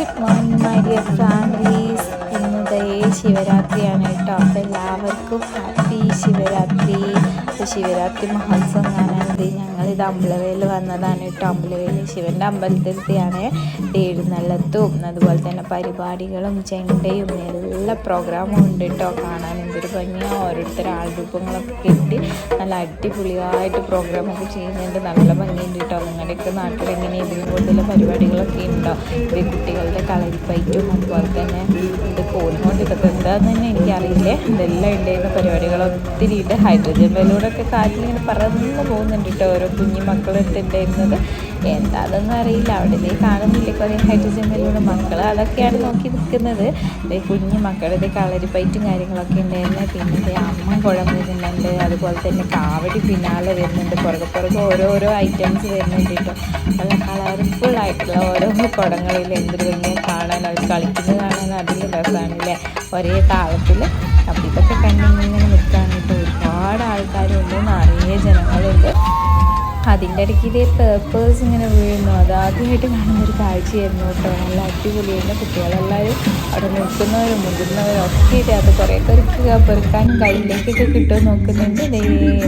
Good morning my dear families ഇന്ന് ശിവരാത്രിയാണ് കേട്ടോ. അപ്പോൾ എല്ലാവർക്കും ഹാപ്പി ശിവരാത്രി. അപ്പോൾ ശിവരാത്രി മഹോത്സവം കാണാൻ ഞങ്ങളിത് അമ്പലവേൽ വന്നതാണ് കേട്ടോ. അമ്പലവേൽ ശിവന്റെ അമ്പലത്തിലത്തെയാണ് എഴുന്നള്ളത്തും അതുപോലെ തന്നെ പരിപാടികളും ചെണ്ടയും എല്ലാ പ്രോഗ്രാമും ഉണ്ട് കേട്ടോ. കാണാൻ എന്തൊരു ഭംഗിയാണ് ഓരോരുത്തർ ആൾരൂപങ്ങളൊക്കെ കെട്ടി നല്ല അടിപൊളിയായിട്ട് പ്രോഗ്രാമൊക്കെ ചെയ്യുന്നുണ്ട്. നല്ല ഭംഗിയുണ്ട് കേട്ടോ. നിങ്ങളുടെയൊക്കെ നാട്ടിൽ എങ്ങനെ ഇതിന് കൂടുതൽ പരിപാടികളൊക്കെ ഉണ്ടോ? ഇത് കുട്ടികളുടെ കളരിപ്പയറ്റും അതുപോലെ തന്നെ ഇത് ഇതൊക്കെ എന്താണെന്ന് തന്നെ എനിക്കറിയില്ലേ. ഇതെല്ലാം ഉണ്ടായിരുന്ന ഉണ്ട് ഹൈഡ്രജൻ ബലൂണൊക്കെ കാറ്റിലിങ്ങനെ പറന്ന് പോകുന്നുണ്ട് കേട്ടോ ഓരോ കുഞ്ഞു മക്കളെടുത്ത് എന്താ എന്താണെന്നൊന്നും അറിയില്ല. അവിടെ നീ കാണുന്നില്ല. കുറേ ഹൈഡ്രജൻ ബലൂണ് മക്കൾ അതൊക്കെയാണ് നോക്കി നിൽക്കുന്നത്. കുഞ്ഞു മക്കളുടെ കളരിപ്പയറ്റും കാര്യങ്ങളൊക്കെ ഉണ്ടായിരുന്നു. പിന്നെ ഇതേ അമ്മ കുഴമ്പുന്നുണ്ട് അതുപോലെ തന്നെ കാവടി പിന്നാലെ വരുന്നുണ്ട്. പുറകെ പുറകെ ഓരോരോ ഐറ്റംസ് വരുന്നുണ്ട് കേട്ടോ. നല്ല കളർഫുൾ ആയിട്ടുള്ള ഓരോ കുടങ്ങളിൽ എന്തൊരു ഭംഗിയെ കാണാൻ. അവർ കളിക്കുന്നത് കാണാൻ അതിൽ രസമാണല്ലേ ഒരേ താളത്തിൽ അപ്പം ഇതൊക്കെ കണ്ടിങ്ങനെ നിൽക്കാനായിട്ട് കേട്ടോ ഒരുപാട് ആൾക്കാരുണ്ട് നിറയെ ജനങ്ങളുണ്ട്. അതിന്റെ ഇടയ്ക്ക് ഇതേ പേപ്പേഴ്സ് ഇങ്ങനെ വീഴുന്നു. അത് ആദ്യമായിട്ട് കാണുന്ന ഒരു കാഴ്ചയായിരുന്നു കേട്ടോ. നല്ല അടിപൊളിയായിരുന്നു. കുട്ടികളെല്ലാവരും അവിടെ നിൽക്കുന്നവരും മുതിർന്നവരും ഒക്കെ ഇതേ അത് കുറേ പേർക്ക് പെറുക്കാനും കയ്യിലേക്കൊക്കെ കിട്ടുമെന്ന് നോക്കുന്നുണ്ട്.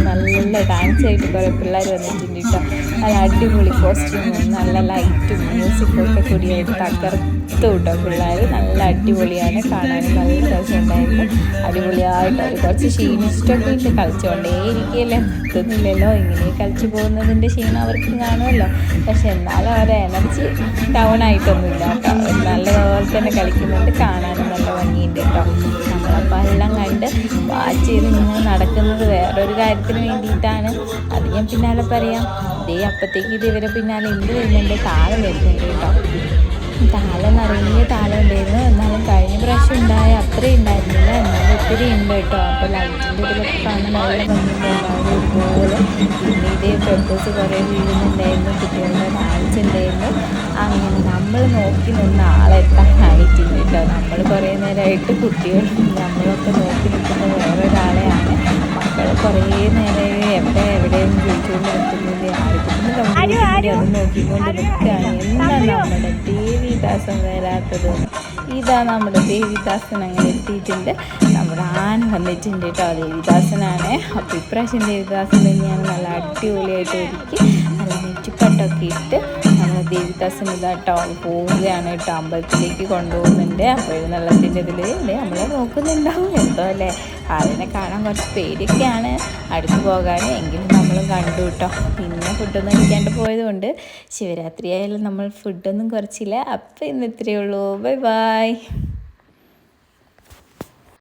നല്ല ഡാൻസ് ആയിട്ട് കുറേ പിള്ളേർ വന്നിട്ടുണ്ട് കേട്ടോ. നല്ല അടിപൊളി കോസ്റ്റ്യൂമും നല്ല ലൈറ്റും മ്യൂസിക്കും ഒക്കെ കൂടിയായിട്ട് തകർത്തു കേട്ടോ പിള്ളേർ നല്ല അടിപൊളിയാണ്. കാണാൻ നല്ല രസമുണ്ടായിരുന്നു അടിപൊളിയായിട്ട് അവർ കുറച്ച് ക്ഷീണിച്ചിട്ടൊക്കെ ഇട്ട് കളിച്ചുകൊണ്ടേ ഇരിക്കുകയല്ലേ നിർത്തുന്നില്ലല്ലോ ഇങ്ങനെ കളിച്ചു പോകുന്നതിന്റെ ക്ഷീണം അവർക്കും കാണുമല്ലോ. പക്ഷെ എന്നാലും അവരെ എനർജി ഡൗൺ ആയിട്ടൊന്നുമില്ല നല്ലതുപോലെ തന്നെ കളിക്കുന്നുണ്ട്. കാണാനും നല്ല ഭംഗിയുണ്ട് കേട്ടോ. നമ്മളപ്പോൾ എല്ലാം കണ്ട് വാച്ച് ചെയ്ത് നിങ്ങൾ നടക്കുന്നത് വേറൊരു കാര്യത്തിന് വേണ്ടിയിട്ടാണ്. അത് ഞാൻ പിന്നാലെ പറയാം. ഇതേ അപ്പത്തേക്ക് ഇത് ഇവരെ പിന്നാലെ എന്ത് വരുന്നുണ്ട്? താളം വരുന്നുണ്ട് കേട്ടോ. താളം നിറയെ താളം ഉണ്ടായിരുന്നു. എന്നാലും കഴിഞ്ഞ പ്രാവശ്യം ഉണ്ടായ അത്രയും എന്നാലും ഒത്തിരി ഉണ്ട് കേട്ടോ. അപ്പോൾ ലൈറ്റിന്റെ ഇതിലൊക്കെ കാണാൻ നല്ല ഒരുപോലെ ഇതേ ഫ്രണ്ട്സ് കുറേ വീഴുന്നുണ്ടായിരുന്നു. കുട്ടികളുടെ ഡാൻസ് ഉണ്ടായിരുന്നു. അങ്ങനെ നമ്മൾ നോക്കി നിന്ന് ആളെത്താനായിട്ടില്ല കേട്ടോ. നമ്മൾ കുറേ നേരമായിട്ട് കുട്ടികൾ നമ്മളൊക്കെ നോക്കി നിൽക്കുന്ന വേറൊരാളെയാണ്. മക്കൾ കുറേ നേരം എവിടെ എവിടെയെന്ന് ചോദിച്ചുകൊണ്ട് നിൽക്കുന്നില്ല ആരും നോക്കിക്കൊണ്ട് നിൽക്കുകയാണ് എന്താ നമ്മുടെ ദേവിദാസൻ വരാത്തത്. ഇതാ നമ്മുടെ ദേവിദാസൻ അങ്ങനെ എത്തിയിട്ടുണ്ട്. നമ്മുടെ ആന വന്നിട്ടുണ്ട് കേട്ടോ ദേവിദാസനാണ്. അപ്പോൾ ഇപ്രാവശ്യം ദേവിദാസൻ തന്നെയാണ് നല്ല അടിപൊളിയായിട്ട് ഒരുക്കി നല്ല നെറ്റിപ്പട്ടൊക്കെ ഇട്ട് നമ്മുടെ ദേവിദാസൻ കേട്ടോ പോവുകയാണ് കേട്ടോ അമ്പലത്തിലേക്ക് കൊണ്ടുപോകുന്നുണ്ട്. അപ്പോൾ എഴുന്നള്ളത്തിന്റെ ഇതിൽ നമ്മളെ നോക്കുന്നുണ്ടാവും. എന്തോ അല്ലേ? അതിനെ കാണാൻ കുറച്ച് പേടിയൊക്കെയാണ്. അടുത്ത് പോകാൻ എങ്കിലും നമ്മളും കണ്ടു കേട്ടോ. പിന്നെ ഫുഡൊന്നും കഴിക്കാണ്ട് പോയതുകൊണ്ട് ശിവരാത്രി ആയാലും നമ്മൾ ഫുഡൊന്നും കുറച്ചില്ല. അപ്പോൾ ഇന്ന് ഇത്രയേ ഉള്ളൂ. Bye bye.